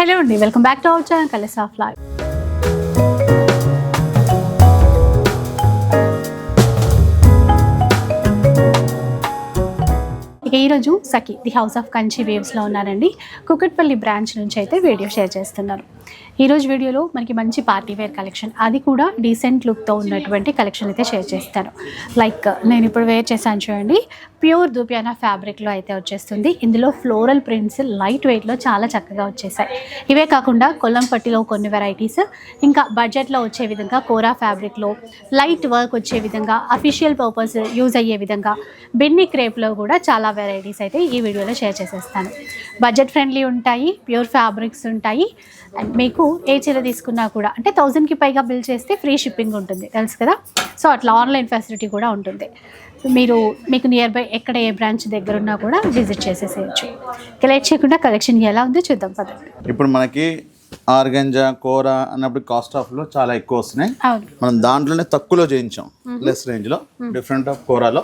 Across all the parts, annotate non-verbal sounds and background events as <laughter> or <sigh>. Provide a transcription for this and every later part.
Hello అండి welcome back to our channel colours of life ఇక ఈరోజు Sakhi the house of Kanchi వేవ్స్లో ఉన్నారండి. Kukatpally branch నుంచి అయితే వీడియో షేర్ చేస్తున్నారు. ఈరోజు వీడియోలో మనకి మంచి పార్టీ వేర్ కలెక్షన్ అది కూడా డీసెంట్ లుక్తో ఉన్నటువంటి కలెక్షన్ అయితే షేర్ చేస్తాను లైక్ నేను ఇప్పుడు వేర్ చేశాను చూడండి ప్యూర్ దుపియానా ఫ్యాబ్రిక్లో అయితే వచ్చేస్తుంది. ఇందులో ఫ్లోరల్ ప్రింట్స్ లైట్ వెయిట్లో చాలా చక్కగా వచ్చేసాయి. ఇవే కాకుండా కొల్లం పట్టిలో కొన్ని వెరైటీస్ ఇంకా బడ్జెట్లో వచ్చే విధంగా కోరా ఫ్యాబ్రిక్లో లైట్ వర్క్ వచ్చే విధంగా అఫీషియల్ పర్పస్ యూజ్ అయ్యే విధంగా బిన్ని క్రేప్లో కూడా చాలా వెరైటీస్ అయితే ఈ వీడియోలో షేర్ చేసేస్తాను. బడ్జెట్ ఫ్రెండ్లీ ఉంటాయి ప్యూర్ ఫ్యాబ్రిక్స్ ఉంటాయి. అండ్ మీకు ఏ చీర తీసుకున్నా కూడా అంటే థౌజండ్కి పైగా బిల్ చేస్తే ఫ్రీ షిప్పింగ్ ఉంటుంది. తెలుసు కదా? సో అట్లా ఆన్లైన్ ఫెసిలిటీ కూడా ఉంటుంది. సో మీరు మీకు నియర్ బై ఎక్కడ ఏ బ్రాంచ్ దగ్గర ఉన్నా కూడా విజిట్ చేసేసేయచ్చు. ఇక లేట్ చేయకుండా కలెక్షన్ ఎలా ఉందో చూద్దాం పదండి. ఇప్పుడు మనకి ఆర్గంజా కూర అన్నప్పుడు కాస్ట్ ఆఫ్లో చాలా ఎక్కువ వస్తున్నాయి. మనం దాంట్లోనే తక్కువలో చేయించాం. లెస్ రేంజ్లో. డిఫరెంట్ ఆఫ్ కూరలో.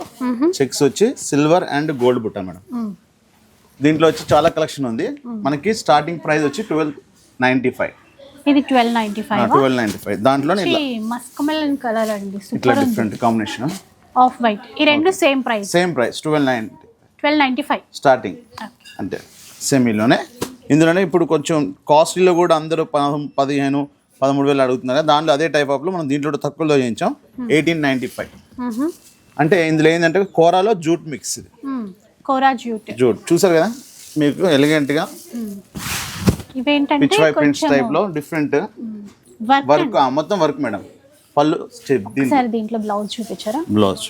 చెక్స్ వచ్చి సిల్వర్ అండ్ గోల్డ్ బుట్ట మేడం. దీంట్లో వచ్చి చాలా కలెక్షన్ ఉంది. మనకి స్టార్టింగ్ ప్రైస్ వచ్చి ట్వెల్వ్ నైన్టీ ఫైవ్ ఇది twelve ninety five twelve ninety five దాంట్లోనే ఇట్లా మస్క్ మెలన్ కలర్ అండి. ఇట్లా డిఫరెంట్ కాంబినేషన్ ఆఫ్ వైట్ ఈ రెండు same price same price twelve ninety twelve ninety five starting అంటే సెమీలోనే ఇందులోనే ఇప్పుడు కొంచెం కాస్ట్లీలో కూడా అందరూ పద- పదిహేను పదమూడు వేలు అడుగుతున్నారు. కదా, దాంట్లో అదే టైప్ ఆఫ్లో మనం దీంట్లో తక్కువలో చేయించాం. ఎయిటీన్ నైంటీ ఫైవ్ అంటే ఇందులో ఏంటంటే కోరాలో జూట్ మిక్స్ ఇది. Kora jute jute. చూసారు కదా? మీకు ఎలిగెంట్గా ఇవేంటంటే పిచ్ వై ప్రింట్స్ టైప్లో డిఫరెంట్ వర్క్ మొత్తం వర్క్ మేడం పళ్ళు ఒకసారి దీంట్లో బ్లౌజ్ చూపించారా? బ్లౌజ్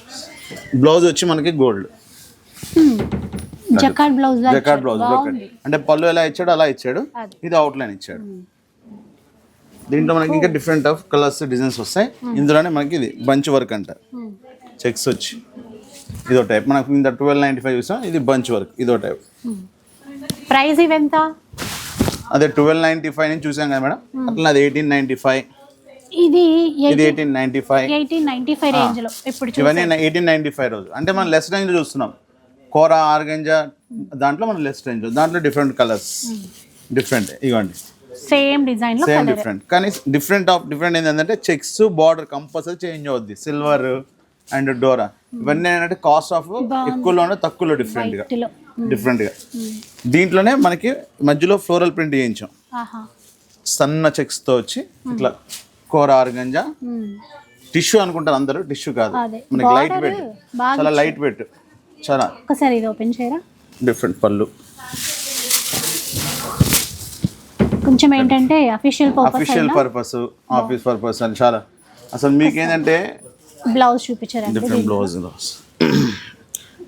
బ్లౌజ్ వచ్చి మనకి gold. Jacquard blouse jacquard blouse అంటే పళ్ళు ఎలా ఇచ్చాడు అలా ఇచ్చాడు. ఇది అవుట్ లైన్ ఇచ్చాడు దీంట్లో మనకి ఇంకా డిఫరెంట్ ఆఫ్ కలర్స్ డిజైన్స్ వస్తాయి. ఇందులోనే మనకి ఇది బంచ్ వర్క్ అంట. చెక్స్ వచ్చి. ఇదో టైప్ మనకు ఇంత ట్వెల్వ్ నైంటీ ఫైవ్ చూసాం ఇది బంచ్ వర్క్ ఇదో టైప్ ప్రైస్ ఇవెంత అదే ట్వెల్వ్ నైంటీ ఫైవ్ నుంచి చూసాం కదా మేడం. అట్లా అది ఎయిటీన్ నైంటీ ఫైవ్ ఇది ఇది eighteen ninety five eighteen ninety five రేంజ్లో ఇప్పుడు ఇవన్నీ ఎయిటీన్ నైంటీ ఫైవ్ రోజు అంటే మనం లెస్ రేంజ్ చూస్తున్నాం. కోర ఆర్గంజా దాంట్లో మనం లెస్ రేంజ్ దాంట్లో డిఫరెంట్ కలర్స్ డిఫరెంట్ ఇవ్వండి సేమ్ డిజైన్లో సేమ్ డిఫరెంట్ కానీ డిఫరెంట్ ఆఫ్ డిఫరెంట్ ఏంటంటే చెక్స్ బార్డర్ కంపల్సరీ చేంజ్ అవుద్ది. సిల్వర్ అండ్ డోరా ఇవన్నీ ఏంటంటే కాస్ట్ ఆఫ్ ఎక్కువలోనే తక్కువలో డిఫరెంట్గా. డిఫరెంట్గా. దీంట్లోనే మనకి మధ్యలో ఫ్లోరల్ ప్రింట్ చేయించాం. సన్న చెక్స్తో వచ్చి ఇట్లా కూర ఆర్గంజా. Hmm. టిష్యూ అనుకుంటారు అందరూ టిష్యూ కాదు. మనకి లైట్ వెయిట్ చాలా లైట్ వెయిట్ చాలా ఒకసారి ఇది ఓపెన్ చేయరా? డిఫరెంట్ పళ్ళు. కొంచెం ఏంటంటే official purpose official purpose office purpose అని చాలా. అసలు మీకు ఏంటంటే బ్లౌజ్ చూపించారండి డిఫరెంట్ బ్లౌజ్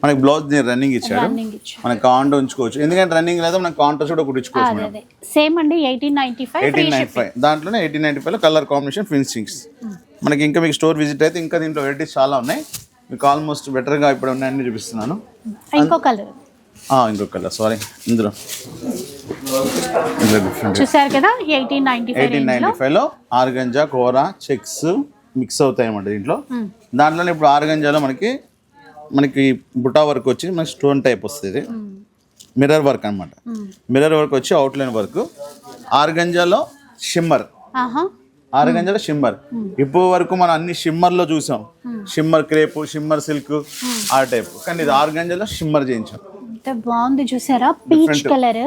మనకి బ్లౌజ్ రన్నింగ్ ఇచ్చాడు. మనకి కాంటో ఉంచుకోవచ్చు. ఎందుకంటే రన్నింగ్ లేదా మనం. కాంటోస్ కూడా కుట్టించుకోవచ్చు సేమ్ అండి eighteen ninety five eighteen ninety five దాంట్లోనే ఎయిటీన్ నైన్టీ ఫైవ్లో కలర్ కాంబినేషన్ ఫినిషింగ్స్ మనకి ఇంకా మీకు స్టోర్ విజిట్ అయితే ఇంకా దీంట్లో వెరైటీస్ చాలా ఉన్నాయి. మీకు ఆల్మోస్ట్ బెటర్గా ఇప్పుడు ఉన్నాయని చూపిస్తున్నాను. ఇంకో కలర్ ఆ, ఇంకొక కలర్ సారీ ఇందులో. చూసారు కదా eighteen ninety five eighteen ninety ఫైవ్లో ఆర్గంజా కోరా చెక్స్ మిక్స్ అవుతాయి అన్నమాట దీంట్లో దాంట్లోనే ఇప్పుడు ఆర్గంజాలో మనకి మనకి బుటా వర్క్ వచ్చి మనకి స్టోన్ టైప్ వస్తుంది. మిర్రర్ వర్క్ అన్నమాట. మిర్రర్ వర్క్ వచ్చి అవుట్లైన్ వర్క్. ఆర్గంజాలో షిమ్మర్. ఆర్గంజాలో షిమ్మర్. ఇప్పుడు వరకు మనం అన్ని షిమ్మర్లో చూసాం. షిమ్మర్ క్రేప్ షిమ్మర్ సిల్క్ ఆ టైప్. కానీ ఇది ఆర్గంజాలో షిమ్మర్ చేయించాం. బాగుంది చూసారా? పీచ్. కలర్.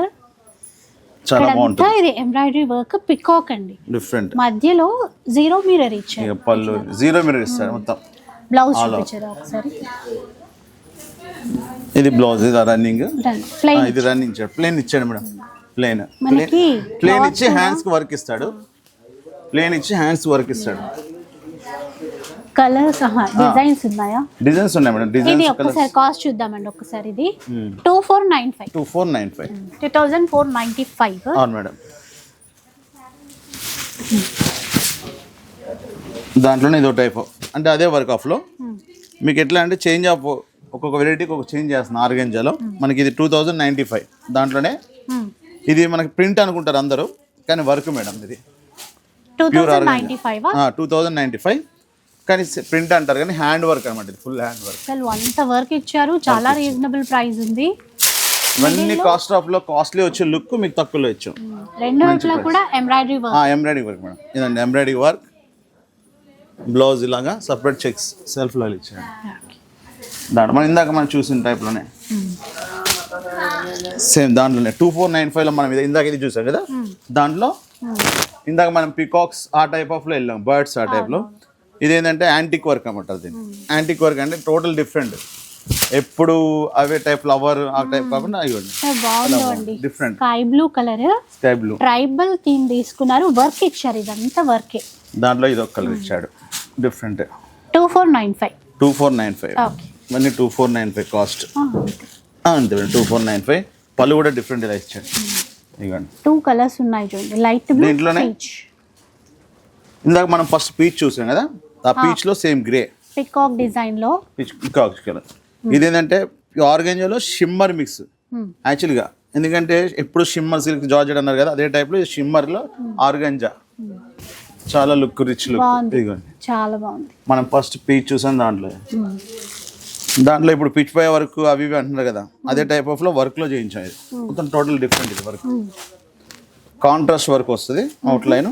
చాలా బాగుంటుంది. ఇది ఎంబ్రాయిడరీ వర్క్ పికాక్ అండి. డిఫరెంట్ మధ్యలో జీరో మిర్రర్ ఇచ్చారు. పళ్ళు జీరో మిర్రర్ ఇస్తారు మొత్తం. బ్లౌజ్. చూపించారా ఒకసారి? ఇది బ్లౌజ్ ఇది రన్నింగ్ ఇది రన్నింగ్ ఇచ్చాడు ప్లేన్ ఇచ్చాడు మేడం. ప్లేన్ మనకి ప్లేన్ ఇచ్చి హ్యాండ్స్కి వర్క్ ఇస్తాడు. ప్లేన్ ఇచ్చి హ్యాండ్స్ వర్క్ ఇస్తాడు. కలర్స్ డిజైన్స్ ఉన్నాయా? డిజైన్స్ ఉన్నాయి మేడం. ఇది డిజైన్స్ కలర్స్ ఒక్కసారి కాస్ట్ చూద్దామండి ఒక్కసారి ఇది. Two four nine five two four nine five two thousand four ninety five అవును మేడం. దాంట్లోనే ఇదో టైప్ అంటే అదే వర్క్ ఆఫ్లో మీకు ఎట్లా అంటే చేంజ్ ఆఫ్ ఒక్కొక్క వెరైటీకి ఒక చేంజ్ చేస్తున్నాం ఆర్గంజాలో. మనకి ఇది టూ థౌజండ్ నైంటీ ఫైవ్ దాంట్లోనే ఇది మనకి ప్రింట్ అనుకుంటారు అందరూ కానీ వర్క్ మేడం ఇది. Two pure thousand ninety five two thousand ninety five కానీ ప్రింట్ అంటారు కానీ హ్యాండ్ వర్క్ అనమాట ఇది ఫుల్ హ్యాండ్ వర్క్ అసలు అంత వర్క్ ఇచ్చారు చాలా రీజనబుల్ ప్రైస్ ఉంది. ఇవన్నీ కాస్ట్ ఆఫ్లో కాస్ట్లీ వచ్చే లుక్ మీకు తక్కువలో ఇచ్చాం. రెండు కూడా embroidery work embroidering work madam. ఇదండి ఎంబ్రాయిడింగ్ వర్క్ బ్లౌజ్ ఇలాగా సపరేట్ చెక్స్ సెల్ఫ్లో ఇచ్చాడు. దాంట్లో మనం ఇందాక మనం చూసిన టైప్లోనే సేమ్ దాంట్లోనే. టూ ఫోర్ నైన్ ఫైవ్లో మనం ఇది ఇందాక ఇది చూసాం కదా? దాంట్లో ఇందాక మనం పికాక్స్ ఆ టైప్ ఆఫ్లో వెళ్ళాం బర్డ్స్ ఆ టైప్లో ఇదేంటంటే యాంటిక్ వర్క్ అన్నమాట దీన్ని యాంటిక్ వర్క్ అంటే టోటల్ డిఫరెంట్ ఎప్పుడు అవే టైప్ ఫ్లవర్ ఆ టైప్ కాకుండా ఇవ్వండి. బాగుందో అండి. Different sky blue colour sky blue tribal theme తీసుకున్నారు. వర్క్ ఇచ్చారు. ఇదంతా వర్కే దాంట్లో ఇది ఒక కలర్ ఇచ్చాడు. Different two four nine five two four nine five ఇవన్నీ two four nine five cost అంతే. టూ ఫోర్ నైన్ ఫైవ్ పళ్ళు కూడా డిఫరెంట్ ఇలా ఇచ్చాడు టూ కలర్స్ ఉన్నాయి చూడండి. లైట్ బ్లూ దీంట్లోనే? ఇందాక మనం ఫస్ట్ పీచ్ చూసాం కదా? ఆ పీచ్లో సేమ్ గ్రే పికాక్ డిజైన్లో. పికాక్ కలర్ ఇదేంటంటే ఆర్గంజాలో షిమ్మర్ మిక్స్. యాక్చువల్గా ఎందుకంటే ఎప్పుడు షిమ్మర్ సిల్క్ జార్జెట్ అన్నారు కదా అదే టైప్లో షిమ్మర్లో ఆర్గంజా చాలా లుక్ రిచ్ లుక్. ఇదిగోండి చాలా బాగుంది. మనం ఫస్ట్ పీచ్ చూసాం దాంట్లో. దాంట్లో ఇప్పుడు పిచ్ పై వర్క్ అవి ఇవి అంటున్నారు కదా. అదే టైప్ ఆఫ్లో వర్క్లో చేయించాం ఇది. మొత్తం టోటల్ డిఫరెంట్ ఇది వర్క్ కాంట్రాస్ట్ వర్క్ వస్తుంది. అవుట్ లైన్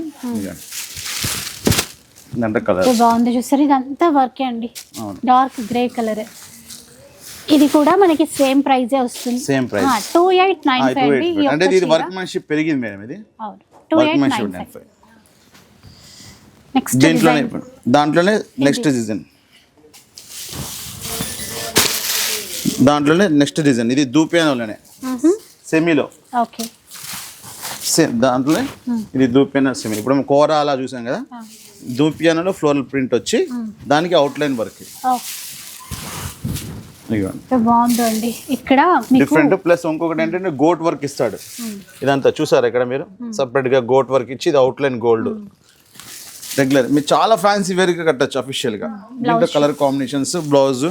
ఇదంటే కలర్ బాగుంది చూస్తారు ఇదంతా వర్కే అండి. డార్క్ గ్రే కలర్ ఇది కూడా మనకి సేమ్ ప్రైజే వస్తుంది. Same price two eight nine five అంటే ఇది. వర్క్ మనిషి పెరిగింది మేడం ఇది. Two eight nine five next దీంట్లోనే దాంట్లోనే నెక్స్ట్ డిజైన్ దాంట్లోనే నెక్స్ట్ డిజైన్ ఇది దూపియానోలోనే సెమీలో ఓకే సేమ్ దాంట్లోనే ఇది దూపియానో సెమీ ఇప్పుడు మనం కోర అలా చూసాం కదా? దూపియానోలో ఫ్లోరల్ ప్రింట్ వచ్చి దానికి అవుట్లైన్ వర్క్ ఇదిగోండి బాగుందండి. ఇక్కడ డిఫరెంట్ ప్లస్ ఇంకొకటి ఏంటంటే గోట్ వర్క్ ఇస్తాడు. ఇదంతా చూసారు ఇక్కడ మీరు? సపరేట్గా గోట్ వర్క్ ఇచ్చి ఇది అవుట్లైన్ గోల్డ్ రెగ్యులర్ మీరు చాలా ఫ్యాన్సీ వేర్గా కట్టచ్చు అఫీషియల్గా. దీంట్లో కలర్ కాంబినేషన్స్ బ్లౌజ్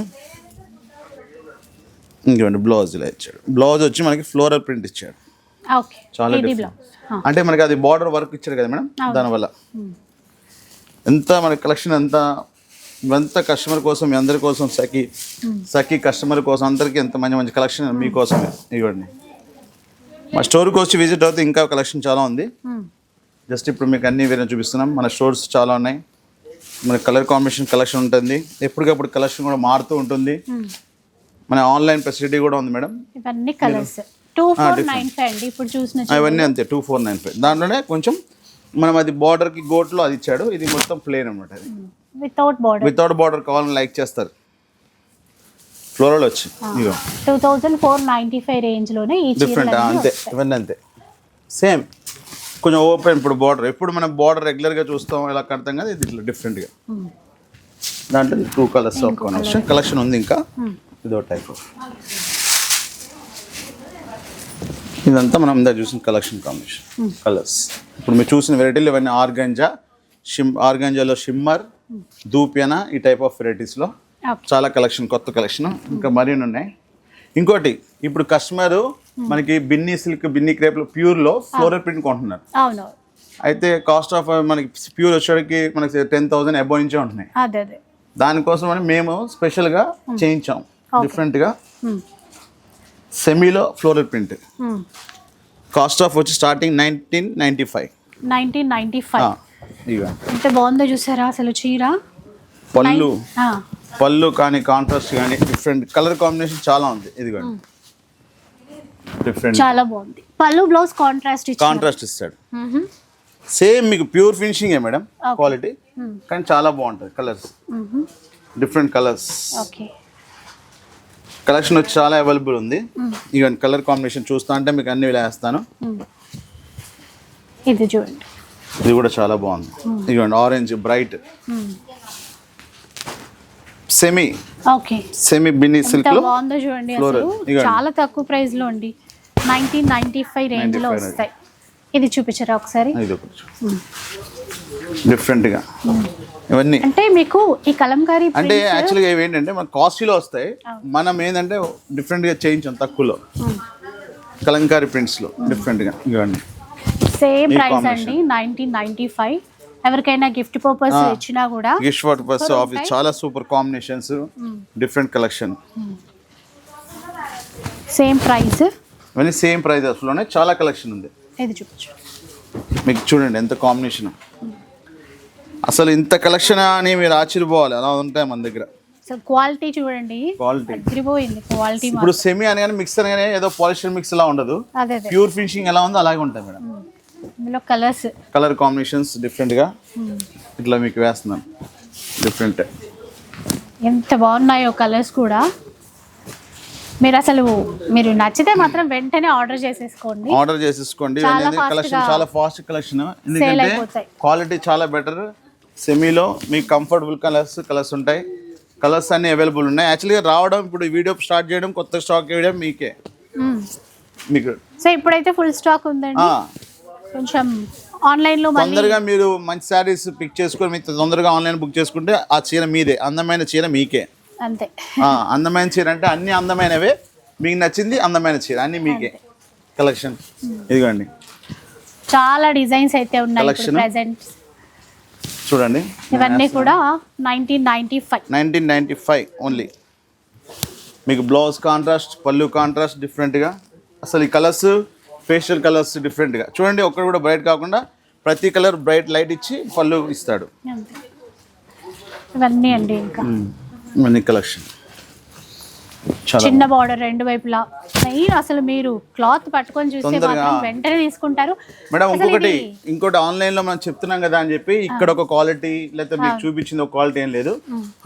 ఇంకోండి బ్లౌజ్ ఇలా ఇచ్చాడు. బ్లౌజ్ వచ్చి మనకి ఫ్లోరల్ ప్రింట్ ఇచ్చాడు. చాలా అంటే మనకి అది బార్డర్ వర్క్ ఇచ్చాడు కదా మేడం? దానివల్ల ఎంత మన కలెక్షన్ ఎంత ఇవంతా కస్టమర్ కోసం మీ అందరి కోసం సఖీ సఖీ కస్టమర్ కోసం అందరికీ ఎంత మంచి మంచి కలెక్షన్ మీకోసమే ఇవ్వండి. మా స్టోర్కి వచ్చి విజిట్ అవుతే ఇంకా కలెక్షన్ చాలా ఉంది. జస్ట్ ఇప్పుడు మీకు అన్ని వేరే చూపిస్తున్నాం. మన స్టోర్స్ చాలా ఉన్నాయి. మన కలర్ కాంబినేషన్ కలెక్షన్ ఉంటుంది. ఎప్పటికప్పుడు కలెక్షన్ కూడా మారుతూ ఉంటుంది. మన ఆన్లైన్ ఫెసిలిటీ కూడా ఉంది మేడం. ఇవన్నీ colours. Two four nine five అండి. ఇప్పుడు చూసిన అవన్నీ అంతే. Two four nine five. దాంట్లోనే కొంచెం మనం అది బార్డర్కి గోట్లో అది ఇచ్చాడు. ఇది మొత్తం ప్లేన్ అనమాట అది. వితౌట్ బార్డర్ వితౌట్ బార్డర్ కావాలని లైక్ చేస్తారు. ఫ్లోరల్ వచ్చి. Two thousand four ninety five రేంజ్లోనే ఈ డిఫరెంట్ అంతే. ఇవన్నీ అంతే. సేమ్ కొంచెం ఓపెన్ ఇప్పుడు బార్డర్. ఎప్పుడు మనం బార్డర్ రెగ్యులర్గా చూస్తాం ఇలా కడతాం కదా ఇది ఇట్లా డిఫరెంట్గా దాంట్లో two colours of collection collection ఉంది ఇంకా. ఇదో టైప్ ఇదంతా మనం ఇందా చూసిన కలెక్షన్ కాంబినేషన్ కలర్స్ ఇప్పుడు మీరు చూసిన వెరైటీలు ఇవన్నీ ఆర్గంజా షిమ్ ఆర్గంజాలో షిమ్మర్ దూపియన ఈ టైప్ ఆఫ్ వెరైటీస్లో చాలా కలెక్షన్ కొత్త కలెక్షన్ ఇంకా మరిన్ని ఉన్నాయి. ఇంకోటి ఇప్పుడు కస్టమర్ మనకి బిన్నీ సిల్క్ బిన్నీ క్రేప్లో ప్యూర్లో ఫ్లోరల్ ప్రింట్ కొంటున్నారు. అవును. అయితే కాస్ట్ ఆఫ్ మనకి ప్యూర్ వచ్చేటికి మనకి టెన్ థౌసండ్ అబౌవ్ నుంచే ఉంటున్నాయి. అదే అదే. దానికోసం అని మేము స్పెషల్గా చేయించాం. డిఫరెంట్గా Hmm. సెమీలో floral print. Hmm. Cost of వచ్చి starting nineteen ninety five nineteen ninety five ఎంత బాగుందో చూసారా అసలు చీర? పళ్ళు. పళ్ళు కానీ కాంట్రాస్ట్ కానీ డిఫరెంట్ కలర్ కాంబినేషన్ చాలా ఉంది. ఇదిగోండి. డిఫరెంట్ చాలా బాగుంది. పళ్ళు బ్లౌజ్ కాంట్రాస్ట్ కాంట్రాస్ట్ ఇస్తాడు. సేమ్ మీకు ప్యూర్ ఫినిషింగే మేడం క్వాలిటీ కానీ చాలా బాగుంటుంది colours different colours okay collection వచ్చి చాలా అవైలబుల్ ఉంది. ఇక కలర్ కాంబినేషన్ చూస్తా అంటే మీకు అన్ని వేస్తాను. ఇది చూడండి. ఇది కూడా చాలా బాగుంది. ఇదిగోండి orange bright semi okay. Semi Binny సిల్క్లో బాగుందో చూడండి. అసలు. చాలా తక్కువ ప్రైస్లో అండి. నైన్టీన్ నైన్టీ ఫైవ్ రేంజ్లో 95 వస్తాయి. ఇది చూపించరా ఒకసారి? డిఫరెంట్గా ఇవన్నీ. అంటే మీకు ఈ కలంకారీ అంటే యాక్చువల్గా ఇవి ఏంటంటే మన కాస్ట్లీలో వస్తాయి. మనం ఏంటంటే డిఫరెంట్గా చేయించాం తక్కువలో. కలంకారీ ప్రింట్స్లో డిఫరెంట్గా ఇవ్వండి సేమ్ ప్రైస్. అండి. నైన్టీన్ నైన్టీ ఫైవ్ ఎవరికైనా గిఫ్ట్ పర్పస్ ఇచ్చినా కూడా గిఫ్ట్ బస్ ఆఫీస్ చాలా super combinations different collection same price ఇవన్నీ సేమ్ ప్రైజెస్లోనే చాలా కలెక్షన్ ఉంది. ఇది చూపించు. మీకు చూడండి ఎంత కాంబినేషన్ అసలు ఇంత కలెక్షన్ అని మీరు ఆశ్చర్యపోవాలి. అలా ఉంటాయి మన దగ్గర. క్వాలిటీ చూడండి. క్వాలిటీ క్వాలిటీ ఇప్పుడు సెమీ అనగానే మిక్సర్ అనగానే ఏదో పాలిస్టర్ మిక్స్ లా ఉండదు. ప్యూర్ ఫినిషింగ్ ఎలా ఉందో అలాగే ఉంటుంది మేడం. ఇందులో కలర్స్. కలర్ కాంబినేషన్స్ డిఫరెంట్గా ఇట్లా మీకు వేస్తున్నాను. డిఫరెంట్. ఎంత బాగున్నాయో కలర్స్ కూడా. మీరు అసలు మీరు నచ్చితే మాత్రం వెంటనే ఆర్డర్ చేసేసుకోండి. ఆర్డర్ చేసేసుకోండి. కలెక్షన్ చాలా ఫాస్ట్ కలెక్షన్ ఎందుకంటే. క్వాలిటీ చాలా బెటర్ సెమీలో మీకు కంఫర్టబుల్ కలర్స్ కలర్స్ ఉంటాయి. కలర్స్ అన్ని అవైలబుల్ ఉన్నాయి. యాక్చువల్గా రావడం ఇప్పుడు వీడియో స్టార్ట్ చేయడం కొత్త స్టాక్ వేయడం మీకే. మీకు సో ఇప్పుడైతే ఫుల్ స్టాక్ ఉందండి. కొంచెం ఆన్లైన్లో మళ్ళీ తొందరగా మీరు మంచి శారీస్ పిక్ చేసుకొని మీకు తొందరగా ఆన్లైన్ బుక్ చేసుకుంటే ఆ చీర మీదే. అందమైన చీర మీకే. అంతే. ఆ, అందమైన చీర అంటే అన్ని అందమైనవే. మీకు నచ్చింది అందమైన చీర అన్ని మీకే. కలెక్షన్ ఇదిగోండి. చాలా డిజైన్స్ అయితే ఉన్నాయి. ప్రెసెంట్ చూడండి. ఇవన్నీ కూడా nineteen ninety five nineteen ninety five only మీకు బ్లౌజ్ కాంట్రాస్ట్ పళ్ళు కాంట్రాస్ట్ డిఫరెంట్గా అసలు ఈ కలర్స్ ఫేషియల్ కలర్స్ డిఫరెంట్గా చూడండి ఒక్కడు కూడా బ్రైట్ కాకుండా ప్రతి కలర్ బ్రైట్ లైట్ ఇచ్చి పళ్ళు ఇస్తాడు. ఇవన్నీ అండి ఇంకా. ఇవన్నీ కలెక్షన్ చిన్న బార్డర్ రెండు వైపులా. మెయిన్ అసలు మీరు క్లాత్ పట్టుకొని చూస్తే. మాత్రం వెంటనే తీసుకుంటారు. మేడం ఇంకొకటి ఇంకోటి ఆన్లైన్లో మనం చెప్తున్నాం కదా అని చెప్పి ఇక్కడ ఒక క్వాలిటీ లేకపోతే మీకు చూపించింది ఒక క్వాలిటీ ఏం లేదు.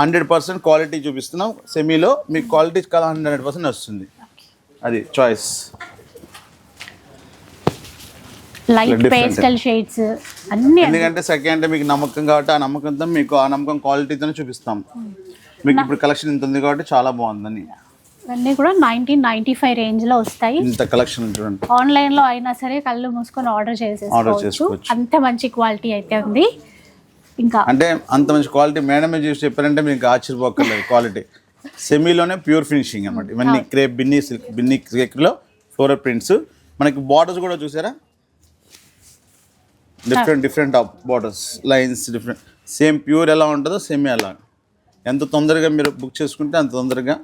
హండ్రెడ్ పర్సెంట్ క్వాలిటీ చూపిస్తున్నాం. సెమీలో మీకు క్వాలిటీ కాదు హండ్రెడ్ పర్సెంట్ వస్తుంది అది చాయిస్ లైట్. పేస్టల్ షేడ్స్ అన్ని. ఎందుకంటే సెకండ్ అంటే మీకు నమ్మకం కాబట్టి ఆ నమ్మకంతో మీకు ఆ నమ్మకం క్వాలిటీతోనే చూపిస్తాం. మీకు ఇప్పుడు కలెక్షన్ ఇంత ఉంది కాబట్టి చాలా బాగుందని. ఇవన్నీ కూడా నైన్టీన్ నైన్టీ ఫైవ్ రేంజ్లో వస్తాయి. ఇంత కలెక్షన్ చూడండి. ఆన్లైన్లో అయినా సరే కళ్ళు మూసుకొని ఆర్డర్ చేసేసుకోవచ్చు. అంత మంచి క్వాలిటీ అయితే ఉంది. ఇంకా అంటే అంత మంచి క్వాలిటీ మేడమే చూసి చెప్పారంటే మీకు ఆశ్చర్యపోకర్లేదు క్వాలిటీ సెమీలోనే ప్యూర్ ఫినిషింగ్ అన్నమాట. ఇవన్నీ క్రేప్ బిన్నీ సిల్క్ బిన్నీ క్రేక్లో ఫ్లోరల్ ప్రింట్స్ మనకి బార్డర్స్ కూడా చూసారా? Different different borders lines different same pure ఎలా ఉంటుందో సేమ్ అలా ఎంత తొందరగా మీరు బుక్ చేసుకుంటే అంత తొందరగా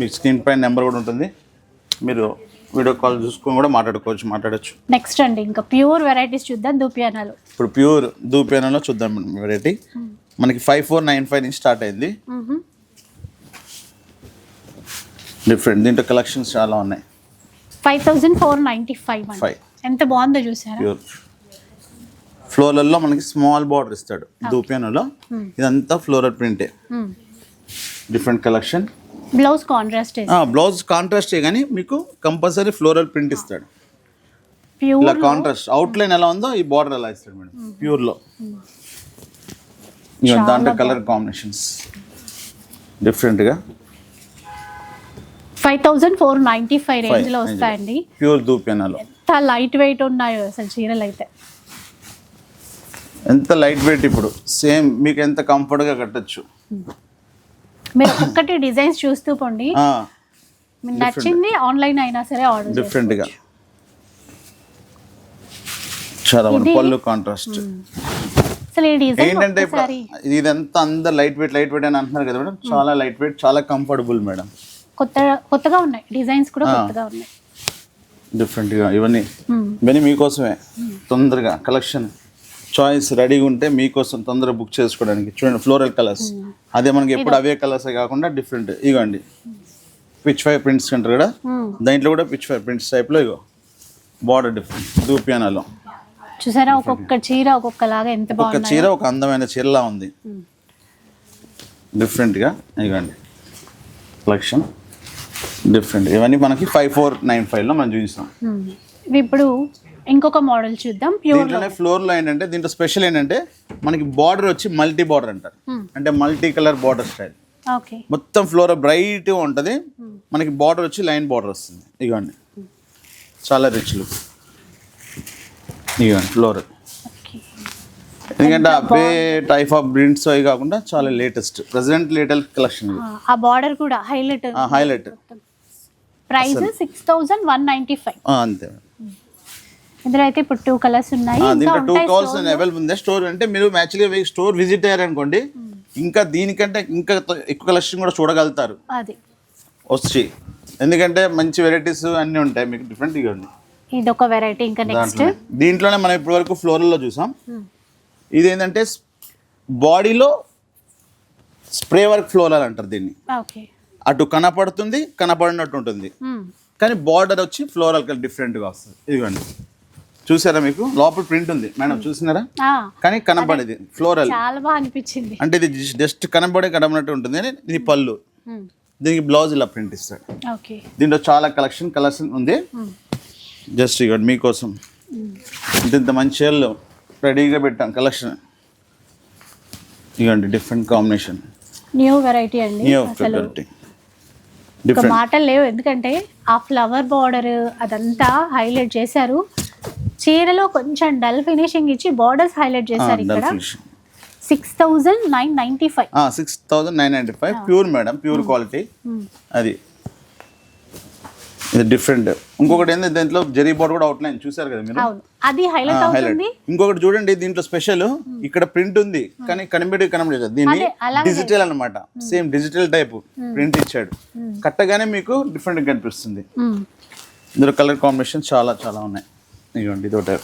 మీకు స్క్రీన్ పైన నెంబర్ కూడా ఉంటుంది. మీరు వీడియో కాల్ చూసుకొని కూడా మాట్లాడుకోవచ్చు మాట్లాడచ్చు. నెక్స్ట్ అండి ఇంకా ప్యూర్ వెరైటీస్ చూద్దాం దుపియానాలు. ఇప్పుడు ప్యూర్ దూపేనలో చూద్దాం వెరైటీ మనకి ఫైవ్ ఫోర్ నైన్ ఫైవ్ నుంచి స్టార్ట్ అయింది. డిఫరెంట్ దీంట్లో కలెక్షన్స్ చాలా ఉన్నాయి. Five thousand four ninety five Five. ఎంత బాగుందో చూసారా? ప్యూర్ ఫ్లోరల్లో మనకి స్మాల్ బార్డర్ ఇస్తాడు. దూపియానలో ఇదంతా floral ప్రింటే. Different collection. Blouse contrast. Blouse contrast కానీ మీకు కంపల్సరీ ఫ్లోరల్ ప్రింట్ ఇస్తాడు. ఇలా కాంట్రాస్ట్. అవుట్ లైన్ ఎలా ఉందో ఈ బార్డర్ ఎలా ఇస్తాడు మేడం. ప్యూర్లో. ఇక దాంట్లో కలర్ కాంబినేషన్స్. డిఫరెంట్గా. Five thousand four ninety five రేంజ్లో వస్తాయండి. ప్యూర్ దూపియానాలో ఎంత లైట్ వెయిట్ ఉన్నాయో అసలు చీరలు అయితే ఎంత లైట్ వెయిట్ ఇప్పుడు? సేమ్ మీకు ఎంత కంఫర్ట్గా కట్టచ్చు? మీరు ఒక్కటి డిజైన్స్ చూస్తూ పోండి. నచ్చింది ఆన్లైన్ అయినా సరే ఆర్డర్ డిఫరెంట్గా చాలా పళ్ళు కాంట్రాస్ట్ అసలు ఈ డిజైన్ ఏంటంటే ఇప్పుడు ఇదంతా అందరు లైట్ వెయిట్ లైట్ వెయిట్ అని అంటున్నారు కదా మేడం. చాలా లైట్ వెయిట్ చాలా కంఫర్టబుల్ మేడం. కొత్త కొత్తగా ఉన్నాయి. డిజైన్స్ కూడా కొత్తగా ఉన్నాయి. డిఫరెంట్గా ఇవన్నీ. ఇవన్నీ మీకోసమే. తొందరగా కలెక్షన్ చాయిస్ రెడీగా ఉంటే మీకోసం తొందరగా బుక్ చేసుకోవడానికి. చూడండి ఫ్లోరల్ కలర్స్ అదే మనకి ఎప్పుడు అవే కలర్స్ కాకుండా డిఫరెంట్ ఇగోండి. పిచ్ ఫైవ్ ప్రింట్స్ అంటారు కదా? Hmm. దాంట్లో కూడా పిచ్ ఫైవ్ ప్రింట్స్ టైప్లో ఇగో. బార్డర్ డిఫరెంట్ దూపియానాలో చూసారా? ఒక్కొక్క చీర ఒక్కొక్కలాగా ఎంత ఒక చీర ఒక అందమైన చీరలా ఉంది. డిఫరెంట్గా ఇవ్వండి కలెక్షన్ డిఫరెంట్ ఇవన్నీ మనకి ఫైవ్ ఫోర్ నైన్ ఫైవ్లో మనం చూపిస్తాం. ఇప్పుడు ఇంకొక మోడల్ చూద్దాం. ప్యూర్ దీంట్లోనే ఫ్లోర్లో ఏంటంటే దీంట్లో స్పెషల్ ఏంటంటే మనకి బార్డర్ వచ్చి మల్టీ బార్డర్ అంటారు. అంటే multi colour border style okay మొత్తం ఫ్లోర్ బ్రైట్గా ఉంటుంది. మనకి బార్డర్ వచ్చి లైన్ బార్డర్ వస్తుంది. ఇగోండి. చాలా రిచ్ లుక్ ఇగోండి ఫ్లోర్ ఎందుకంటే అవే టైప్ ఆఫ్ ప్రింట్స్ అవి కాకుండా చాలా లేటెస్ట్ ప్రజెంట్ లేటెస్ట్ కలెక్షన్ ఆ బార్డర్ కూడా highlight highlight price six thousand one ninety five అంతే. ఇందులో అయితే ఇప్పుడు టూ కలర్స్ ఉన్నాయి. దీంట్లో టూ కాల్స్లో. అవైలబుల్ ఉంది స్టోర్ అంటే మీరు యాక్చువల్గా స్టోర్ విజిట్ అయ్యారనుకోండి ఇంకా దీనికంటే ఇంకా ఎక్కువ కలెక్షన్ కూడా చూడగలుగుతారు. అది. వచ్చి ఎందుకంటే మంచి వెరైటీస్ అన్నీ ఉంటాయి మీకు డిఫరెంట్ ఇవ్వండి ఇది ఒక వెరైటీ ఇంకా నెక్స్ట్ దాంట్లో దీంట్లోనే మనం ఇప్పటి వరకు ఫ్లోరల్లో చూసాం. ఇది ఏంటంటే బాడీలో స్ప్రే వర్క్ ఫ్లోరల్ అంటారు దీన్ని. అటు కనపడుతుంది కనపడినట్టు ఉంటుంది. కానీ బార్డర్ వచ్చి ఫ్లోరల్ కలర్ డిఫరెంట్గా వస్తుంది. ఇదిగోండి. చూసారా మీకు? లోపల ప్రింట్ ఉంది. మేడం చూసినారా? కానీ కనపడేది ఫ్లోరల్. చాలా బాగా అనిపించింది. అంటే ఇది జస్ట్ కనబడే కనబడినట్టు ఉంటుంది కానీ ఇది పళ్ళు. దీనికి బ్లౌజ్ ఇలా ప్రింట్ ఇస్తాడు. దీంట్లో చాలా కలెక్షన్ కలెక్షన్ ఉంది. జస్ట్ ఇవ్వండి మీకోసం. ఇంత మంచి చీరలు రెడీగా పెట్టాం కలెక్షన్. ఇవ్వండి డిఫరెంట్ కాంబినేషన్. న్యూ వెరైటీ అండి న్యూ డిఫరెంట్ మాటలు లేవు. ఎందుకంటే ఆ ఫ్లవర్ బార్డర్ అదంతా హైలైట్ చేశారు. చీరలో కొంచెం డల్ ఫినిషింగ్ ఇచ్చి బార్డర్స్ హైలైట్ చేశారు ఇక్కడ. Six thousand nine ninety five six thousand nine ninety five pure madam pure quality అది. ఇది డిఫరెంట్ ఇంకొకటి ఏంటంటే దీంట్లో జరీ బోర్డ్ కూడా అవుట్లైన్ చూసారు కదా మీరు? అది హైలైట్ అవుతుంది. ఇంకొకటి చూడండి దీంట్లో స్పెషల్ ఇక్కడ ప్రింట్ ఉంది కానీ కనిపెట్టి కనబడలేదు. దీన్ని డిజిటల్ అన్నమాట. సేమ్ డిజిటల్ టైప్ ప్రింట్ ఇచ్చాడు. కట్టగానే మీకు డిఫరెంట్ కనిపిస్తుంది. ఇందులో కలర్ కాంబినేషన్ చాలా చాలా ఉన్నాయి. ఇదిగోండి ఇది ఒకటి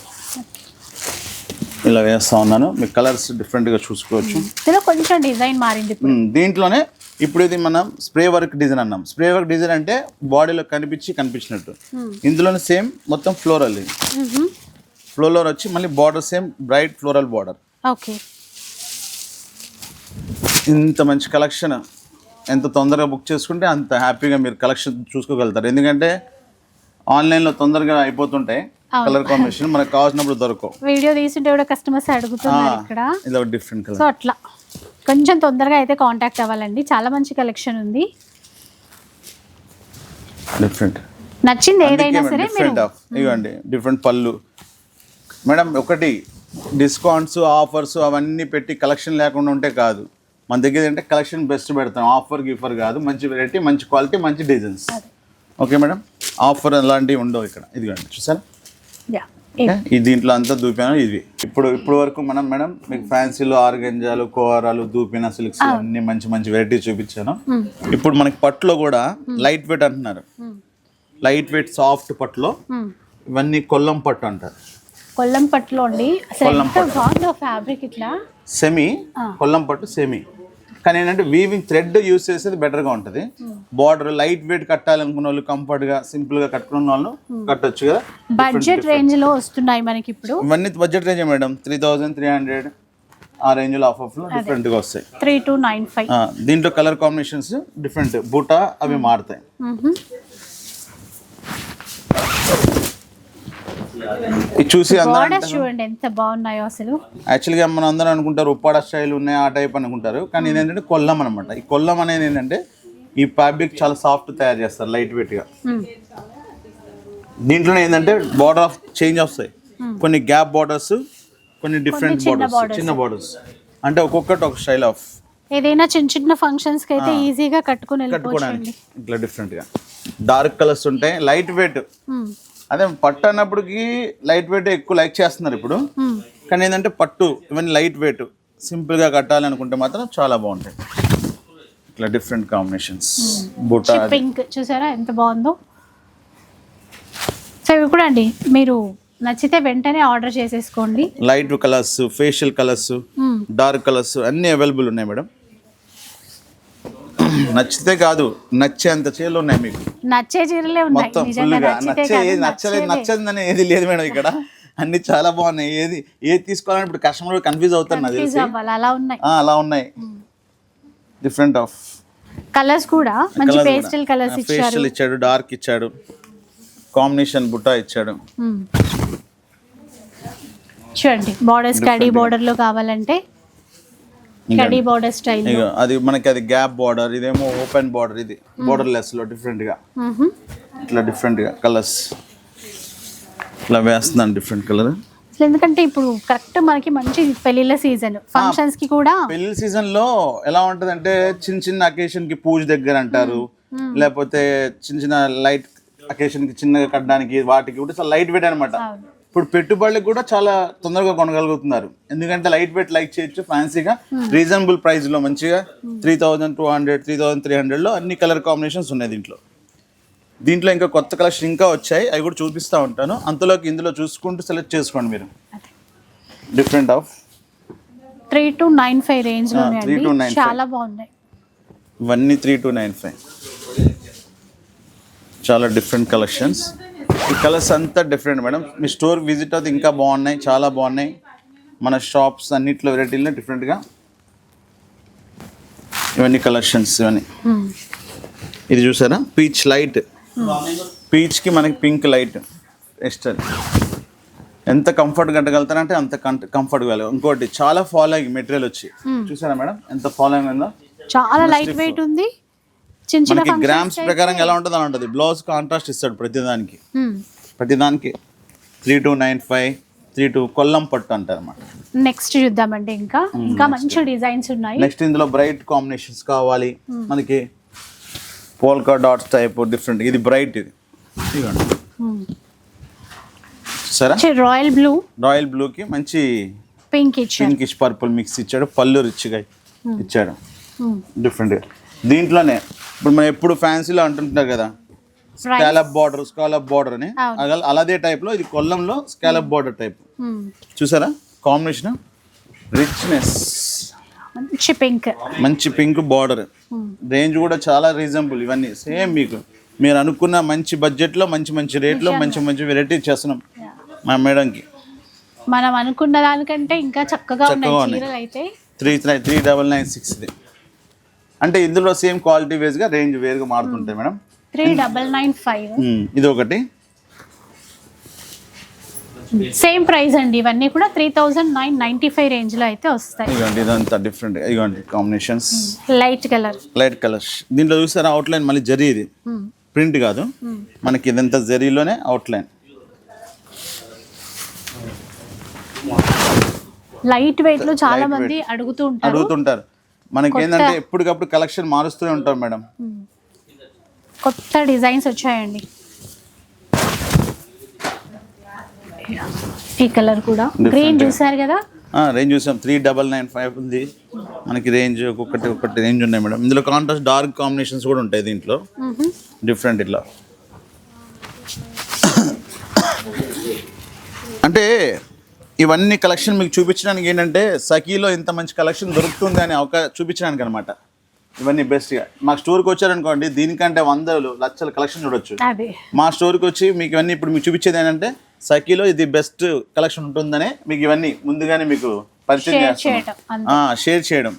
ఇలా వేస్తా ఉన్నాను. మీకు కలర్స్ డిఫరెంట్గా చూసుకోవచ్చు. ఇందులో కొంచెం డిజైన్ మారింది. దీంట్లోనే ఇప్పుడు ఇది మనం స్ప్రే వర్క్ డిజైన్ అన్నాం. స్ప్రే వర్క్ డిజైన్ అంటే బాడీలో కనిపించి కనిపించినట్టు. ఇందులోనే సేమ్ మొత్తం ఫ్లోరల్ ఇది. ఫ్లోరల్ వచ్చి మళ్ళీ border same bright floral border. Okay. ఇంత మంచి కలెక్షన్. ఎంత తొందరగా బుక్ చేసుకుంటే అంత హ్యాపీగా మీరు కలెక్షన్ చూసుకోగలుగుతారు. ఎందుకంటే ఆన్లైన్లో తొందరగా అయిపోతుంటాయి కలర్ కాంబినేషన్ మనకు కావాల్సినప్పుడు దొరకవు. వీడియో తీసుంటే కూడా కస్టమర్స్ అడుగుతున్నారు ఇక్కడ. ఇది ఒక డిఫరెంట్ సో కలర్ అట్లా. కొంచెం తొందరగా అయితే కాంటాక్ట్ అవ్వాలండి. చాలా మంచి కలెక్షన్ ఉంది. డిఫరెంట్ నచ్చింది ఏదైనా సరే ఇవ్వండి. డిఫరెంట్ పళ్ళు. మేడం ఒకటి డిస్కౌంట్స్ ఆఫర్స్ అవన్నీ పెట్టి కలెక్షన్ లేకుండా ఉంటే కాదు. మన దగ్గర ఏంటంటే కలెక్షన్ బెస్ట్ పెడతాం. ఆఫర్ గిఫర్ కాదు. మంచి వెరైటీ మంచి క్వాలిటీ మంచి డిజైన్స్ ఓకే మేడం. ఆఫర్ అలాంటివి ఉండవు ఇక్కడ. ఇదిగోండి చూసారా? దీంట్లో అంతా దూపాను ఇది ఇప్పుడు ఇప్పుడు వరకు మనం మేడం మీకు ఫ్యాన్సీలో ఆర్గంజాలు కోరాలు దూపిన సిల్క్స్ అన్ని మంచి మంచి వెరైటీస్ చూపించాను. ఇప్పుడు మనకి పట్టులో కూడా లైట్ వెయిట్ అంటున్నారు. లైట్ వెయిట్ సాఫ్ట్ పట్టులో ఇవన్నీ కొల్లం పట్టు అంటారు. కొల్లం పట్టులో అండి. ఫ్యాబ్రిక్ ఇట్లా. సెమీ కొల్లం పట్టు సెమీ కానీ ఏంటంటే వీవింగ్ థ్రెడ్ యూస్ చేసేది బెటర్గా ఉంటుంది. బార్డర్ లైట్ వెయిట్ కట్టాలనుకున్న వాళ్ళు కంఫర్ట్గా సింపుల్గా కట్టుకున్న వాళ్ళు కట్టొచ్చు కదా. బడ్జెట్ రేంజ్లో వస్తున్నాయి మనకి ఇప్పుడు ఇవన్నీ budget range madam? Three thousand three hundred ఆ రేంజ్లో ఆఫ్ ఆఫ్లో డిఫరెంట్గా వస్తాయి. త్రీ టూ నైన్ ఫైవ్ దీంట్లో కలర్ కాంబినేషన్స్ డిఫరెంట్ బూటా అవి మారుతాయి. ఇది చూసి చూడండి ఎంత బాగున్నాయో అసలు. యాక్చువల్గా మనం అందరూ అనుకుంటారు ఉప్పాడ స్టైల్ ఉన్నాయి ఆ టైప్ అనుకుంటారు. కానీ ఏంటంటే కొల్లం అనమాట ఈ కొల్లం అనేది ఏంటంటే ఈ ఫ్యాబ్రిక్ చాలా సాఫ్ట్ తయారు చేస్తారు లైట్ వెయిట్గా. మ్మ్. దీంట్లోనే ఏంటంటే బార్డర్ ఆఫ్ చేంజ్ వస్తాయి. కొన్ని గ్యాప్ బార్డర్స్ కొన్ని డిఫరెంట్ బార్డర్స్ చిన్న బార్డర్స్ అంటే ఒక్కొక్కటి ఒక స్టైల్ ఆఫ్ ఏదైనా చిన్న చిన్న ఫంక్షన్స్కి అయితే ఈజీగా కట్టుకుని కట్టుకోవడానికి ఇట్లా డిఫరెంట్గా డార్క్ కలర్స్ ఉంటాయి లైట్ వెయిట్ అదే పట్టు అన్నప్పటికి లైట్ వెయిట్ ఎక్కువ లైక్ చేస్తున్నారు ఇప్పుడు. కానీ ఏంటంటే పట్టు ఇవన్నీ లైట్ వెయిట్ సింపుల్గా కట్టాలి అనుకుంటే మాత్రం చాలా బాగుంటాయి. ఇట్లా డిఫరెంట్ కాంబినేషన్స్ పింక్ చూసారా ఎంత బాగుందో? సో ఇవి కూడా అండి మీరు నచ్చితే వెంటనే ఆర్డర్ చేసేసుకోండి. Light colours official colours. Dark colours అన్నీ అవైలబుల్ ఉన్నాయి మేడం. నచ్చితే కాదు నచ్చేంత చీరలు ఉన్నాయి మీకు? నచ్చే చీరలే ఉన్నాయి మొత్తం ఫుల్గా నచ్చే ఏది నచ్చలేదు. నచ్చదని ఏది లేదు మేడం ఇక్కడ. అన్ని చాలా బాగున్నాయి. ఏది ఏది తీసుకోవాలని ఇప్పుడు కస్టమర్ కన్ఫ్యూజ్ అవుతారు నాకు తెలిసి. అలా ఉన్నాయి. అలా ఉన్నాయి. డిఫరెంట్ ఆఫ్ కలర్స్ కూడా మంచి పేస్టల్ కలర్స్ ఇచ్చారు. ఫేషియల్ ఇచ్చాడు డార్క్ ఇచ్చాడు. కాంబినేషన్ బుట్ట ఇచ్చాడు. చూడండి బార్డర్స్ కడీ బార్డర్లో కావాలంటే కడీ బార్డర్ స్టైల్ ఇక అది మనకి అది గ్యాప్ బార్డర్ ఇదేమో ఓపెన్ బార్డర్ ఇది. బార్డర్ లెస్లో డిఫరెంట్గా. ఇట్లా డిఫరెంట్గా కలర్స్ ఇట్లా వేస్తున్నాను డిఫరెంట్ కలర్ అసలు ఎందుకంటే ఇప్పుడు కరెక్ట్ మనకి మంచి పెళ్ళిళ్ళ సీజన్ ఫంక్షన్స్కి కూడా పెళ్ళి సీజన్లో ఎలా ఉంటది అంటే చిన్న చిన్న అకేషన్కి పూజ దగ్గర అంటారు. లేకపోతే చిన్న చిన్న లైట్ అకేషన్కి చిన్నగా కట్టడానికి వాటికి కూడా లైట్ వెయిట్ అనమాట. ఇప్పుడు పెట్టుబడులకు కూడా చాలా తొందరగా కొనగలుగుతున్నారు. ఎందుకంటే లైట్ వెయిట్ లైక్ చేయొచ్చు ఫ్యాన్సీగా. రీజనబుల్ ప్రైస్లో మంచిగా three thousand two hundred three thousand three హండ్రెడ్లో అన్ని కలర్ కాంబినేషన్స్ ఉన్నాయి దీంట్లో. దీంట్లో ఇంకా కొత్త కలెక్షన్ ఇంకా వచ్చాయి. అవి కూడా చూపిస్తూ ఉంటాను. అంతలోకి ఇందులో చూసుకుంటూ సెలెక్ట్ చేసుకోండి మీరు. Different of three two nine five range to అండి nine చాలా బాగున్నాయి. ఇవన్నీ త్రీ టు నైన్ ఫైవ్. చాలా డిఫరెంట్ కలెక్షన్స్ ఈ కలర్స్ అంతా డిఫరెంట్ మేడం మీ స్టోర్ విజిట్ అవుతే ఇంకా బాగున్నాయి చాలా బాగున్నాయి. మన షాప్స్ అన్నిట్లో వెరైటీలో డిఫరెంట్గా ఇవన్నీ కలెక్షన్స్ ఇవన్నీ. Hmm. ఇది చూసారా? పీచ్ లైట్ పీచ్కి మనకి పింక్ లైట్ ఎస్టర్ ఎంత కంఫర్ట్ కట్టగలుగుతారంటే అంత కంఫర్ట్ కాలేదు ఇంకోటి చాలా ఫాలోయింగ్ మెటీరియల్ వచ్చి. చూసారా మేడం ఎంత ఫాలోయింగ్ ఉందో? చాలా లైట్ వెయిట్ ఉంది. చిన్న చిన్న గ్రామ్స్ ప్రకారం ఎలా ఉంటుంది అని ఉంటుంది. బ్లౌజ్ కాంట్రాస్ట్ ఇస్తాడు ప్రతిదానికి. ప్రతిదానికి three two nine five three two Kollam పట్టు అంటారు అనమాట నెక్స్ట్ చూద్దామండి ఇంకా. ఇంకా మంచి డిజైన్స్ ఉన్నాయి. నెక్స్ట్ ఇందులో బ్రైట్ కాంబినేషన్స్ కావాలి. మనకి పోల్కా డాట్స్ టైప్ డిఫరెంట్ ఇది బ్రైట్ ఇది. సరే? రాయల్ బ్లూ రాయల్ బ్లూకి మంచి పింక్ ఇచ్చారు పింకిష్ పర్పుల్ మిక్స్ ఇచ్చాడు. పళ్ళు రిచ్గా ఇచ్చాడు. డిఫరెంట్ దీంట్లోనే ఇప్పుడు మనం ఎప్పుడు ఫ్యాన్సీలో అంటుంటారు కదా స్కాలప్ బార్డర్ స్కాలప్ బార్డర్ అని. అలాదే టైప్లో ఇది కొల్లంలో స్కాలప్ బార్డర్ టైప్. చూసారా? కాంబినేషన్ రిచ్నెస్ మంచి పింక్ మంచి పింక్ బార్డర్ రేంజ్ కూడా చాలా రీజనబుల్ ఇవన్నీ సేమ్ మీకు. మీరు అనుకున్న మంచి బడ్జెట్లో మంచి మంచి రేట్లో మంచి మంచి వెరైటీ చేస్తున్నాం మా మేడంకి. మనం అనుకున్న దానికంటే ఇంకా చక్కగా ఉన్నాయి అయితే three three three double nine సిక్స్ది అంటే ఇందులో సేమ్ క్వాలిటీ వేస్గా రేంజ్ వేరుగా మారుతుంటాయి madam. Three double nine five. ఇది ఒకటి సేమ్ ప్రైస్ అండి ఇవన్నీ కూడా three thousand nine ninety five రేంజ్లో అయితే వస్తాయి. ఇదిగోండి ఇదంతా డిఫరెంట్ ఇదిగోండి combinations light colour light colours దీంట్లో చూసారా అవుట్లైన్ మళ్ళీ జరీ ఇది. ప్రింట్ కాదు. మనకి ఇదంతా జరీలోనే అవుట్లైన్ లైట్ వెయిట్లో చాలా మంది అడుగుతూ ఉంటారు. అడుగుతుంటారు. మనకి ఏంటంటే ఎప్పటికప్పుడు కలెక్షన్ మారుస్తూనే ఉంటాం మేడం. కొత్త డిజైన్స్ వచ్చాయండి. ఈ కలర్ కూడా. గ్రీన్ చూసారు కదా? రేంజ్ చూసాం. త్రీ డబల్ నైన్ ఫైవ్ ఉంది. మనకి రేంజ్ ఒక్కొక్కటి ఒక్కటి రేంజ్ ఉన్నాయి మేడం. ఇందులో కాంట్రాస్ట్ డార్క్ కాంబినేషన్స్ కూడా ఉంటాయి దీంట్లో. డిఫరెంట్ ఇట్లా. అంటే ఇవన్నీ కలెక్షన్ మీకు చూపించడానికి ఏంటంటే సఖీలో ఇంత మంచి కలెక్షన్ దొరుకుతుంది అని అవకాశం చూపించడానికి అనమాట ఇవన్నీ బెస్ట్గా మా స్టోర్కి వచ్చారనుకోండి దీనికంటే వందలు లక్షల కలెక్షన్ చూడొచ్చు. మా స్టోర్కి వచ్చి మీకు ఇవన్నీ ఇప్పుడు మీకు చూపించేది ఏంటంటే సఖీలో ఇది బెస్ట్ కలెక్షన్ ఉంటుందనే మీకు ఇవన్నీ ముందుగానే మీకు పరిచయం షేర్ చేయడం.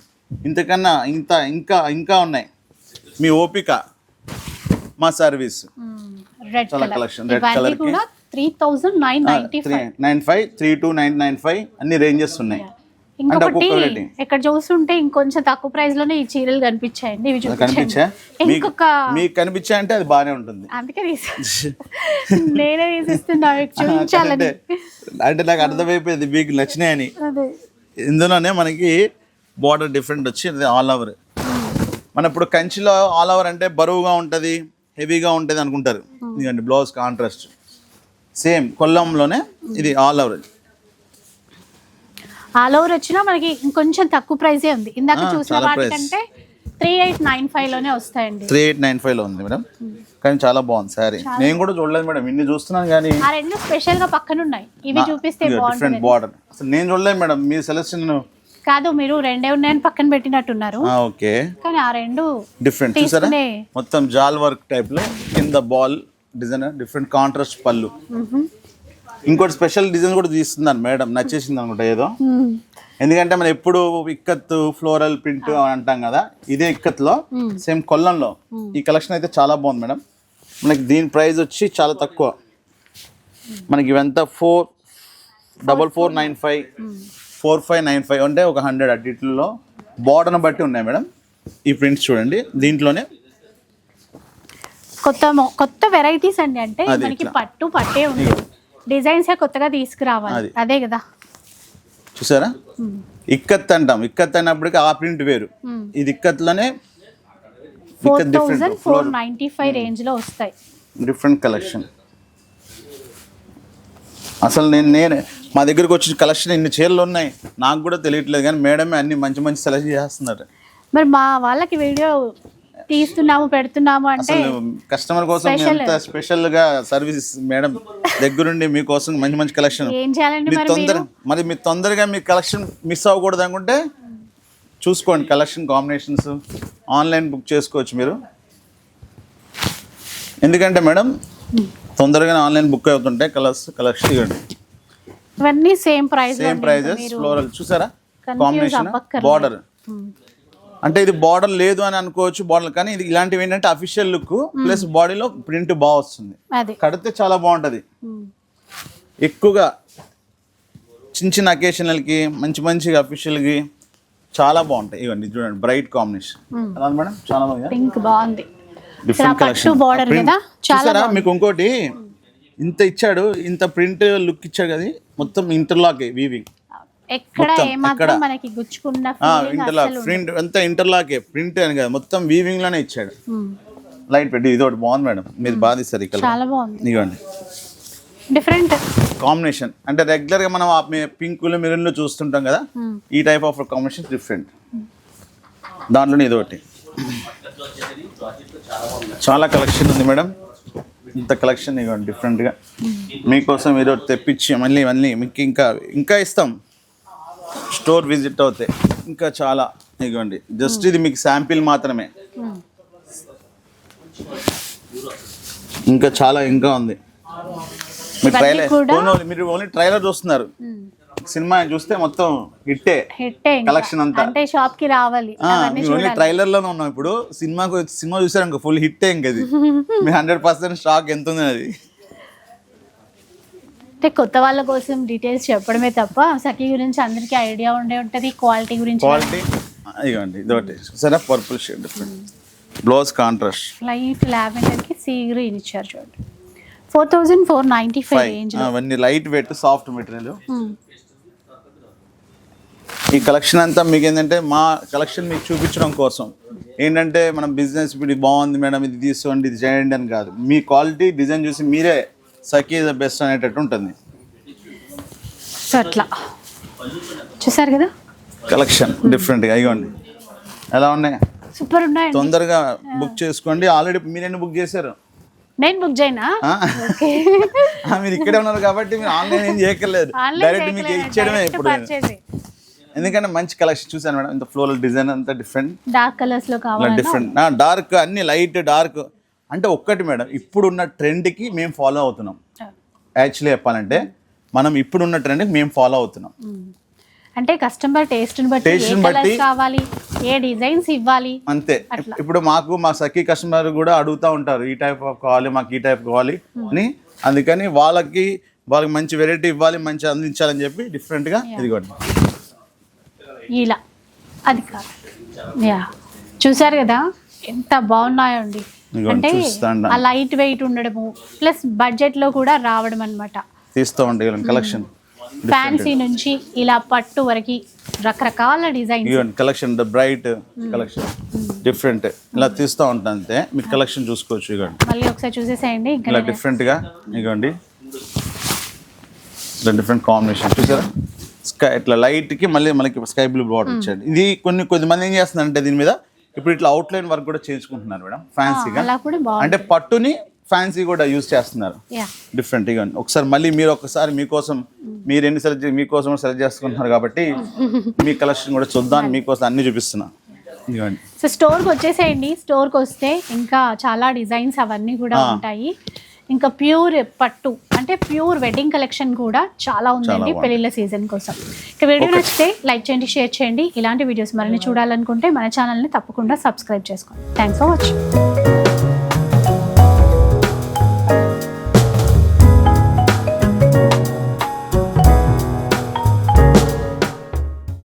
ఇంతకన్నా ఇంత ఇంకా ఇంకా ఉన్నాయి. మీ ఓపిక మా సర్వీస్ రెడ్ చాలా colour collection, red three thousand nine ninety nine five three two nine nine five అన్ని రేంజెస్ ఉన్నాయి. ఇంకొకటి. ఇక్కడ చూస్తుంటే ఇంకొంచెం తక్కువ ప్రైస్లోనే ఈ చీరలు కనిపించాయండి ఇవి మీకు ఇంకొక మీకు కనిపించా అంటే అది బాగానే ఉంటుంది. అందుకే <laughs> నేనే తీసిస్తున్నా చూపించాలని. అంటే నాకు అర్థమైపోయింది మీకు నచ్చినాయని. ఇందులోనే మనకి బార్డర్ డిఫరెంట్ వచ్చి ఆల్ ఓవర్ మన ఇప్పుడు కంచిలో ఆల్ ఓవర్ అంటే బరువుగా ఉంటుంది హెవీగా ఉంటుంది అనుకుంటారు. ఇదిగండి బ్లౌజ్ కాంట్రాస్ట్ సేమ్ కొల్లంలోనే ఇది ఆల్ ఓవర్. ఆల్ ఓవర్ వచ్చినా మనకి ఇంకొంచెం తక్కువ ప్రైజే ఉంది. ఇందాక చూసిన వాటికంటే త్రీ ఎయిట్ నైన్ ఫైవ్లోనే వస్తాయండి. త్రీ ఎయిట్ నైన్ ఫైవ్లో ఉంది మేడం. కానీ చాలా బాగుంది శారీ. నేను కూడా చూడలేదు మేడం. ఇన్ని చూస్తున్నాను కానీ ఆ రెండు స్పెషల్గా పక్కన ఉన్నాయి. ఇవి చూపిస్తే డిఫరెంట్ బార్డర్ అసలు నేను చూడలేదు మేడం. మీ సెలెక్షన్ కాదు మీరు రెండే ఉన్నాయని పక్కన పెట్టినట్టున్నారు. ఓకే. కానీ ఆ రెండు డిఫరెంట్ చూసారా? మొత్తం జాల్ వర్క్ టైప్లో కింద బాల్ డిజైన్ డిఫరెంట్ కాంట్రాస్ట్ పళ్ళు. ఇంకోటి స్పెషల్ డిజైన్ కూడా తీస్తున్నాను మేడం నచ్చేసింది అనుకుంటా ఏదో. ఎందుకంటే మనం ఎప్పుడు ఇక్కత్ ఫ్లోరల్ ప్రింట్ అని అంటాం కదా ఇదే ఇక్కత్లో సేమ్ కొల్లంలో. ఈ కలెక్షన్ అయితే చాలా బాగుంది మేడం. మనకి దీని ప్రైస్ వచ్చి చాలా తక్కువ. మనకి ఇవంతా four double four nine five four five nine five అంటే ఒక హండ్రెడ్ అన్నిటిలో బార్డర్ని బట్టి ఉన్నాయి మేడం. ఈ ప్రింట్స్ చూడండి దీంట్లోనే కొత్త కొత్త వెరైటీస్ అండి. అంటే మనకి. పట్టు పట్టే ఉంది. డిజైన్స్ కొత్తగా తీసుకురావాలి. అది. కదా. చూసారా? ఇక్కత్ అంటాం. ఇక్కత్ అయినప్పటికీ ఆ ప్రింట్ వేరు. ఇది ఇక్కత్లోనే four thousand four ninety five రేంజ్లో వస్తాయి. డిఫరెంట్ కలెక్షన్ అసలు నేను నేను మా దగ్గరకు వచ్చిన కలెక్షన్ ఇన్ని చీరలు ఉన్నాయి. నాకు కూడా తెలియట్లేదు కానీ మేడమే అన్ని మంచి మంచి సెలెక్ట్ చేస్తున్నారు. మరి మా వాళ్ళకి వీడియో తీస్తున్నాము పెడుతున్నాము అంటే కస్టమర్ కోసం. ఎంత స్పెషల్గా సర్వీస్ మేడం దగ్గరుండి మీకోసం మంచి మంచి కలెక్షన్ ఏం చేయాలండి తొందర మీరు? మీరు తొందరగా మీ కలెక్షన్ మిస్ అవ్వకూడదు అనుకుంటే చూసుకోండి కలెక్షన్ కాంబినేషన్స్ ఆన్లైన్ బుక్ చేసుకోవచ్చు మీరు. ఎందుకంటే మేడం తొందరగానే ఆన్లైన్ బుక్ అవుతుంటాయి కలర్స్ కలెక్షన్ ఇవ్వండి. ఇవన్నీ same price same prices floral చూసారా? కాంబినేషన్. బార్డర్ అంటే ఇది బార్డర్ లేదు అని అనుకోవచ్చు బార్డర్ కానీ ఇది ఇలాంటివి ఏంటంటే అఫీషియల్ లుక్ ప్లస్ బాడీలో ప్రింట్ బాగా వస్తుంది. కడితే చాలా బాగుంటది. ఎక్కువగా చిన్న చిన్న అకేషనల్కి మంచి మంచి అఫీషియల్కి చాలా బాగుంటాయి. ఇవన్నీ చూడండి బ్రైట్ కాంబినేషన్ మేడం? చాలా బాగుంది? డిఫరెంట్ కలెక్షన్ మీకు ఇంకోటి ఇంత ఇచ్చాడు ఇంత ప్రింట్ లుక్ ఇచ్చాడు కదా మొత్తం ఇంటర్లాక్ వీవింగ్ ఎక్కడ మొత్తం, ఏమాత్రం? మనకి గుచ్చుకున్న ఇంటర్లాక్ ప్రింట్ అంతా ఇంటర్లాకే ప్రింట్ అని కదా మొత్తం వీవింగ్లోనే ఇచ్చాడు. లైట్ పెట్టి ఇది ఒకటి బాగుంది మేడం మీరు బాగా తీస్తారు ఇక్కడ. చాలా బాగుంది. ఇదిగోండి. డిఫరెంట్ కాంబినేషన్ అంటే రెగ్యులర్గా మనం పింకులు మిరున్లు చూస్తుంటాం కదా ఈ టైప్ ఆఫ్ కాంబినేషన్ డిఫరెంట్ దాంట్లోనే ఇది ఒకటి. చాలా కలెక్షన్ ఉంది మేడం. ఇంత కలెక్షన్ ఇవ్వండి డిఫరెంట్గా మీకోసం మీరు తెప్పించి మళ్ళీ మళ్ళీ మీకు ఇంకా ఇంకా ఇస్తాం. స్టోర్ విజిట్ అవుతాయి. ఇంకా చాలా ఇదిగోండి జస్ట్ ఇది మీకు శాంపిల్ మాత్రమే. ఇంకా చాలా ఇంకా ఉంది. మీరు ట్రైలర్ మీరు ఓన్లీ ట్రైలర్ చూస్తున్నారు. సినిమా చూస్తే మొత్తం హిట్టే. హిట్టే Collection అంతా. అంటే షాప్కి రావాలి ఓన్లీ ట్రైలర్లోనే ఉన్నాం ఇప్పుడు. సినిమాకు సినిమా చూసారు ఇంకా ఫుల్ హిట్ ఇంకా ఇది <laughs> మీ హండ్రెడ్ పర్సెంట్ స్టాక్ ఎంత ఉంది అది. అంటే కొత్త వాళ్ళ కోసం డీటెయిల్స్ చెప్పడమే తప్ప సఖీ గురించి అందరికీ ఐడియా ఉండే ఉంటది క్వాలిటీ గురించి క్వాలిటీ ఇదిగోండి ఇదొకటి. చూసారా purple shade different blouse contrast light లావెండర్కి sea green ఇచ్చారు చూడండి. Four thousand four ninety five range అవన్నీ లైట్ వెయిట్ సాఫ్ట్ మెటీరియల్ ఈ కలెక్షన్ అంతా మీకు ఏంటంటే మా కలెక్షన్ మీకు చూపించడం కోసం. ఏంటంటే మనం బిజినెస్ ఇది బాగుంది మేడం ఇది తీసుకోండి ఇది చేయండి అని కాదు. మీ క్వాలిటీ డిజైన్ చూసి మీరే సఖీ ద బెస్ట్ అనేటట్టు ఉంటుంది. సో అట్లా చూసారు కదా? కలెక్షన్ డిఫరెంట్గా ఇవ్వండి ఎలా ఉన్నాయి? సూపర్ ఉన్నాయండి. తొందరగా బుక్ చేసుకోండి. ఆల్రెడీ మీరెన్ని బుక్ చేశారు? నేను బుక్ చేయనా? <laughs> మీరు ఇక్కడే ఉన్నారు కాబట్టి మీరు ఆన్లైన్ ఏం చేయక్కర్లేదు. <laughs> డైరెక్ట్ మీకు ఇచ్చేయడమే ఇప్పుడు. ఎందుకంటే మంచి కలెక్షన్ చూసాను మేడం. ఇంత ఫ్లోరల్ డిజైన్ అంతా డిఫరెంట్ డార్క్ కలర్స్లో కావాలి డిఫరెంట్ డార్క్ అన్ని లైట్ డార్క్ అంటే ఒక్కటి మేడం ఇప్పుడున్న ట్రెండ్కి మేము ఫాలో అవుతున్నాం. యాక్చువల్లీ చెప్పాలంటే మనం ఇప్పుడున్న ట్రెండ్కి మేము ఫాలో అవుతున్నాం. అంటే కస్టమర్ టేస్ట్ని బట్టి ఏ Taste ని కలర్స్ బట్టి- కావాలి ఏ డిజైన్స్ ఇవ్వాలి అంతే. ఇప్పుడు మాకు మా సఖీ కస్టమర్ కూడా అడుగుతూ ఉంటారు ఈ టైప్ ఆఫ్ కావాలి మాకు ఈ టైప్ కావాలి అని. అందుకని వాళ్ళకి వాళ్ళకి మంచి వెరైటీ ఇవ్వాలి మంచి అందించాలని చెప్పి డిఫరెంట్గా ఇదిగోండి ఇలా. అది కాదు. యా. చూసారు కదా? ఎంత బాగున్నాయో అండి ఇదిగోండి, అంటే. ఆ లైట్ వెయిట్ ఉండడము ప్లస్ బడ్జెట్లో కూడా రావడం అనమాట తీస్తూ కలెక్షన్. ఫ్యాన్సీ నుంచి ఇలా పట్టు వరకు రకరకాల ఇదిగోండి కలెక్షన్ బ్రైట్ కలెక్షన్. డిఫరెంట్ ఇలా తీస్తూ ఉంటా అంతే. మీరు కలెక్షన్ చూసుకోవచ్చు ఇదిగోండి మళ్ళీ ఒకసారి చూసేసేయండి ఇలా డిఫరెంట్గా ఇలా డిఫరెంట్ కాంబినేషన్ చూసారా? స్కై ఇట్లా లైట్కి మళ్ళీ మనకి స్కై బ్లూ బార్డర్ ఇచ్చాడు ఇది కొన్ని కొద్దిమంది ఏం చేస్తున్నారంటే దీని మీద ఇప్పుడు ఇట్లా అవుట్లైన్ వర్క్ కూడా చేయించుకుంటున్నారు మేడం ఫ్యాన్సీగా అలా కూడా బాగుంది. అంటే పట్టుని ఫ్యాన్సీ కూడా యూజ్ చేస్తున్నారు. డిఫరెంట్ ఇక ఒకసారి మళ్ళీ మీరు ఒకసారి మీకోసం మీరు ఎన్ని సెలెక్ట్ మీకోసం సెలెక్ట్ చేసుకుంటున్నారు కాబట్టి మీ కలెక్షన్ కూడా చూద్దాం మీకోసం అన్ని చూపిస్తున్నా. ఇదిగోండి. సో స్టోర్కి వచ్చేసేయండి. స్టోర్కి వస్తే ఇంకా చాలా డిజైన్స్ అవన్నీ కూడా. ఉంటాయి. ఇంకా ప్యూర్ పట్టు అంటే ప్యూర్ వెడ్డింగ్ కలెక్షన్ కూడా చాలా ఉందండి బాగుంది. పెళ్ళిళ్ళ సీజన్ కోసం. ఇక వీడియో నచ్చితే లైక్ చేయండి షేర్ చేయండి. ఇలాంటి వీడియోస్ మరిన్ని చూడాలనుకుంటే మన ఛానల్ని తప్పకుండా సబ్స్క్రైబ్ చేసుకోండి. Thanks for watching